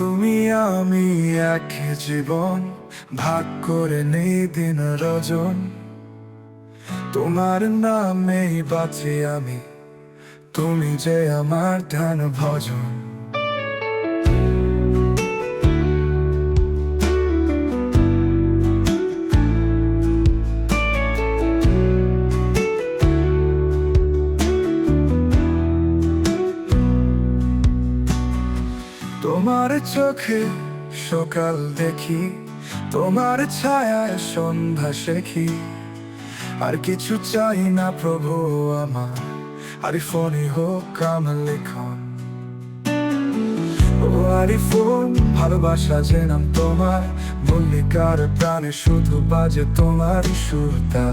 তুমি আমি এক জীবন ভাগ করে নেই দিন রজন। তোমার নামেই বাঁচি আমি, তুমি যে আমার ধ্যান ভজন। তোমার চোখে সকাল দেখি, তোমার ছায়ায় সন্ধ্যা শেখি। আর কিছু চাই না প্রভু আমার আর ফোনই হোক আমার লেখন। ও আরি ভালোবাসা যে তোমার, মল্লিকার প্রাণে শুধু বাজে তোমার সুরতা।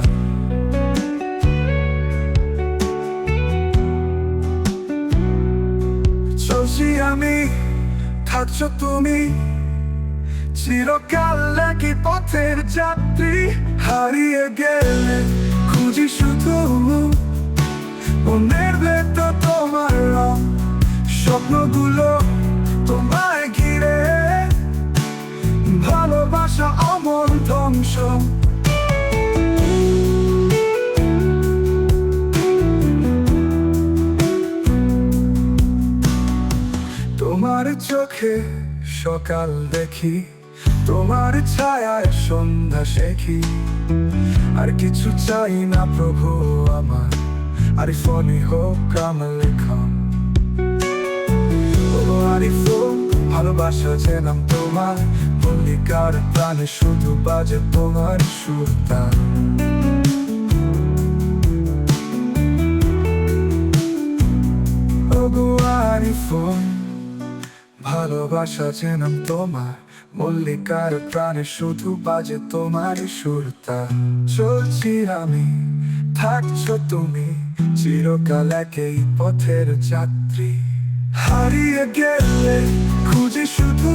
চলছি আমি থাকছো তুমি? চিরকাল একই পথের যাত্রী। হারিয়ে গেলে খুঁজি শুধু মনের ভেতর তোমার রং। স্বপ্নগুলো তোমায় ঘিরে। ভালোবাসা অমল ধ্বংস। তোমার চোখে সকাল দেখি, তোমার ছায়ায় সন্ধ্যা শেখি। আর কিছু চাই না প্রভু আমার, আর ফোনই হোক আমার লেখন। ভালোবাসা যে নাম তোমার, মল্লিকার প্রাণে শুধু বাজে তোমার সুরতান ওগো আরিফোন ভালোবাসা চেনাম তোমার। মল্লিকার প্রাণে শুধু বাজে তোমার সুরতা চলছি আমি, থাকছো তুমি, চিরকাল একই পথের যাত্রী। হারিয়ে গেলে খুঁজে শুধু